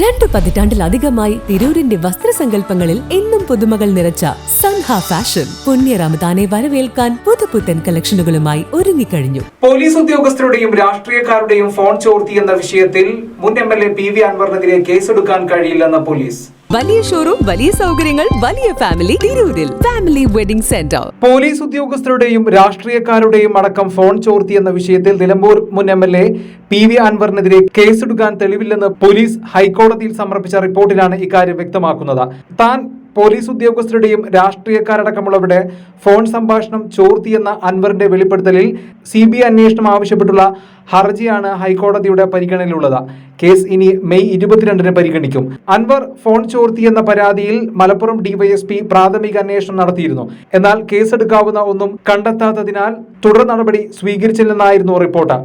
രണ്ടു പതിറ്റാണ്ടിലധികമായി തിരൂരിന്റെ വസ്ത്രസങ്കല്പങ്ങളിൽ എന്നും പുതുമകൾ നിറച്ച സൻഹ ഫാഷൻ. പുണ്യ റമദാനെ വരവേൽക്കാൻ പുതുപുത്തൻ കളക്ഷനുകളുമായി ഒരുങ്ങിക്കഴിഞ്ഞു. പോലീസ് ഉദ്യോഗസ്ഥരുടെയും രാഷ്ട്രീയക്കാരുടെയും ഫോൺ ചോർത്തി എന്ന വിഷയത്തിൽ മുൻ M L A P V അൻവറിനെതിരെ കേസെടുക്കാൻ കഴിയില്ലെന്ന് പോലീസ്. വലിയ ഷോറൂം വലിയ സൗകര്യങ്ങൾ വലിയ ഫാമിലി തിരൂരിൽ. ഫാമിലി വെഡിംഗ് സെന്റർ പോലീസ് ഉദ്യോഗസ്ഥരുടെയും രാഷ്ട്രീയക്കാരുടെയും അടക്കം ഫോൺ ചോർത്തി എന്ന വിഷയത്തിൽ നിലമ്പൂർ മുൻ M L A P V അൻവറിനെതിരെ കേസെടുക്കാൻ തെളിവില്ലെന്ന് പോലീസ് ഹൈക്കോടതിയിൽ സമർപ്പിച്ച റിപ്പോർട്ടിലാണ് ഇക്കാര്യം വ്യക്തമാക്കുന്നത്. താൻ പോലീസ് ഉദ്യോഗസ്ഥരുടെയും രാഷ്ട്രീയക്കാരടക്കമുള്ളവരുടെ ഫോൺ സംഭാഷണം ചോർത്തിയെന്ന അൻവറിന്റെ വെളിപ്പെടുത്തലിൽ സി ബി ഐ അന്വേഷണം ആവശ്യപ്പെട്ടുള്ള ഹർജിയാണ് ഹൈക്കോടതിയുടെ പരിഗണനയിലുള്ളത്. കേസ് ഇനി മെയ് ഇരുപത്തിരണ്ടിന് പരിഗണിക്കും. അൻവർ ഫോൺ ചോർത്തിയെന്ന പരാതിയിൽ മലപ്പുറം ഡിവൈഎസ്പി പ്രാഥമിക അന്വേഷണം നടത്തിയിരുന്നു. എന്നാൽ കേസെടുക്കാവുന്ന ഒന്നും കണ്ടെത്താത്തതിനാൽ തുടർ നടപടി സ്വീകരിച്ചില്ലെന്നായിരുന്നു റിപ്പോർട്ട്.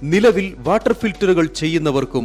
നിലവിൽ വാട്ടർ ഫിൽറ്ററുകൾ ചെയ്യുന്നവർക്കും